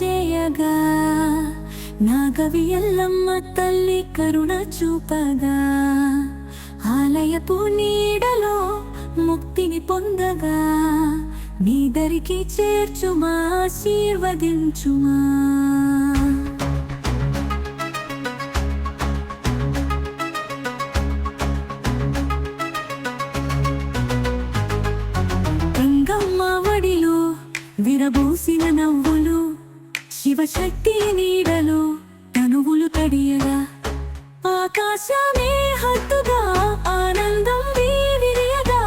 చేయగా నాగవి ఎల్లమ్మ తల్లి కరుణ చూపగా ఆలయపు నీడలో ముక్తిని పొందగా నీ దరికి చేర్చుమా ఆశీర్వదించుమా. వడిలో విరబూసిన నవ్వులు శివశక్తి నీడలు తనువులు తడియగా ఆకాశమే హద్దుగా ఆనందం వీరియగా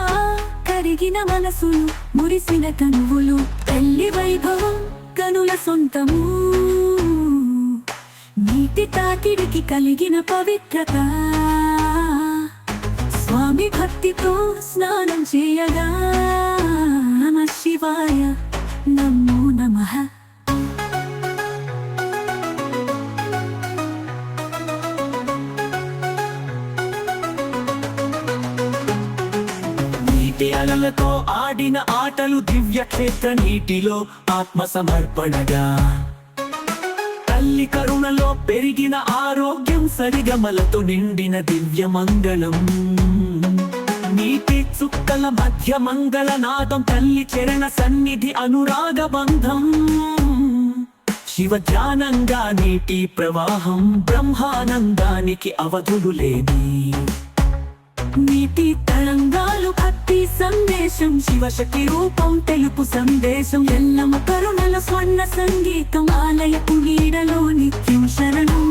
కరిగిన మనసులు మురిసిన తనువులు తల్లి వైభవం కనుల సొంతము. నీటి తాకిడికి కలిగిన పవిత్రత. స్వామి భక్తితో స్నానం చేయగా నమ శివాయ నమో నమః. నీటి అలలతో ఆడిన ఆటలు దివ్య క్షేత్ర నీటిలో ఆత్మ సమర్పణగా తల్లి కరుణలో పెరిగిన ఆరోగ్యం సరిగమలతో నిండిన దివ్య మంగళం నీటి చుక్కల మధ్య మంగళ నాదం తల్లి చరణ సన్నిధి అనురాగ బంధం. శివ ధ్యానంగా నీటి ప్రవాహం బ్రహ్మానందానికి అవధులు లేని. నీటి తరంగాలు ఆకాశం శివశక్తి రూపం తెలుపు సందేశం. ఎల్లమ్మ కరుణల స్వర్ణ సంగీతం ఆలయపు నీడలో నిత్యం శరణం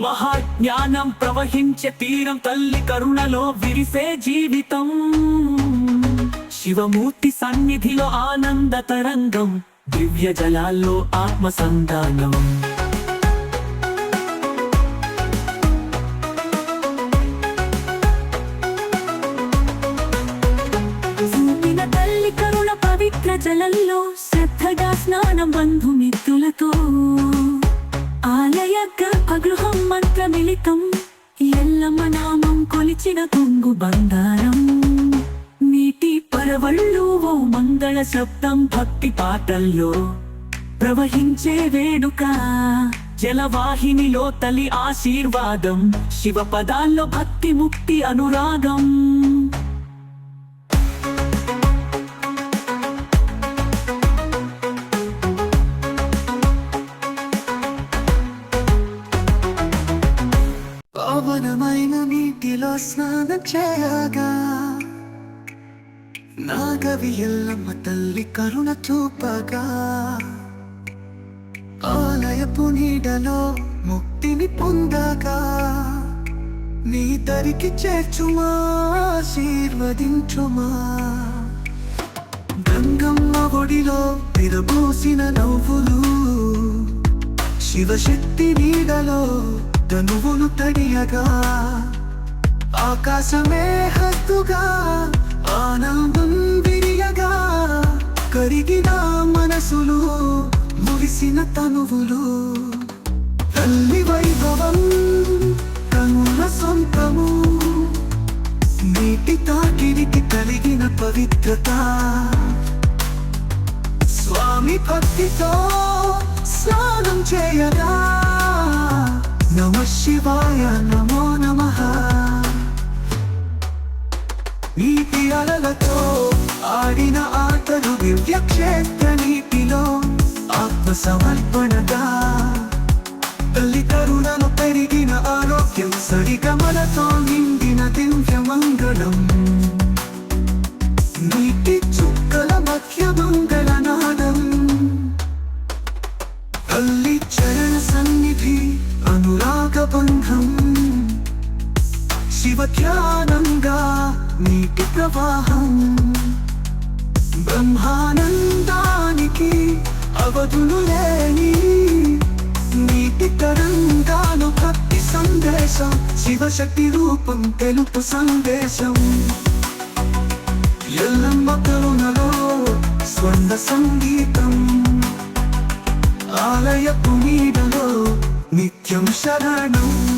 మహాజ్ఞానం ప్రవహించే తీరం తల్లి కరుణలో విరిసే జీవితం. శివమూర్తి సన్నిధిలో ఆనంద తరంగం దివ్య జలాల్లో ఆత్మ సంధానం చూపిన తల్లి కరుణ పవిత్ర జలంలో శ్రద్ధగా స్నానం బంధుమిత్రులతో. ఆలయ గర్భగృహం మంత్రమిళితం. ఎల్లమ్మ నామం కొలిచిన కొంగు బంగారం. నీటి పరవళ్ళు ఓ మంగళ శబ్దం భక్తి పాటల్లో ప్రవహించే వేడుక. జలవాహినిలో తల్లి ఆశీర్వాదం. శివ పదాల్లో భక్తి ముక్తి అనురాగం. నదిలో స్నానం చేయగా నాగవి ఎల్లమ్మ తల్లి కరుణ చూపగా ఆలయపు నీడలో ముక్తిని పొందగా నీ దరికి చేర్చుమా ఆశీర్వదించుమా. గంగమ్మ ఒడిలో తిరబోసిన నవ్వులు శివశక్తి నీడలో తనువులు తడియగా ఆకాశమే హద్దుగా ఆనందం విరియగా కరిగిన మనసులు మురిసిన తనువులు. తల్లి వైభవం తనుల సొంతము. నీటి తాకిడికి కలిగిన పవిత్రత. స్వామి భక్తితో స్నానం చేయగా నమ శివాయ నమో నమ. నీటి అలలతో ఆడిన ఆటలు దివ్య క్షేత్ర నీటిలో ఆత్మ సమర్పణగా తల్లిదరులను పెరిగిన ఆరోగ్యం సరిగమలతోంది బ్రహ్మానందానికి అవధులు లేని నీటి తరంగాలు భక్తి సందేశం శివశక్తి రూపం తెలుపు సందేశం. ఎల్లమ్మ కరుణలో స్వర్ణ సంగీతం. ఆలయ పునీడలో నిత్యం శరణం.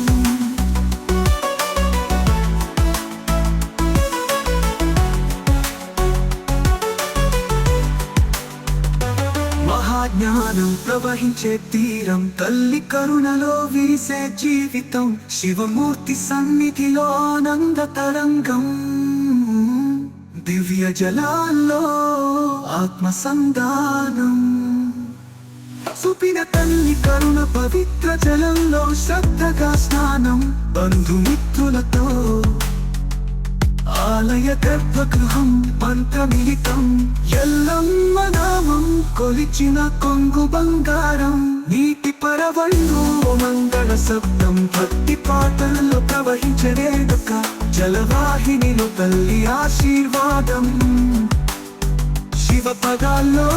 ప్రవహించే తీరం తల్లి కరుణలో వీసే జీవితం శివమూర్తి సన్నిధిలో ఆనంద తరంగం. దివ్య జలాల్లో ఆత్మ సంధానం. సుపిన తల్లి కరుణ పవిత్ర జలంలో శ్రద్ధగా స్నానం బంధుమిత్రులతో. ఆలయ గర్భగృహం మంత్రమిలితం ఎల్లమ్మ కొలిచిన కొంగు బంగారం నీటి పరవళ్ళు మంగళ శబ్దం. భక్తి పాటల్లో ప్రవహించలేదుక జలవాహినిలో తల్లి ఆశీర్వాదం. శివ పదాల్లో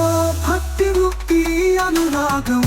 భక్తి ముక్తి అనురాగం.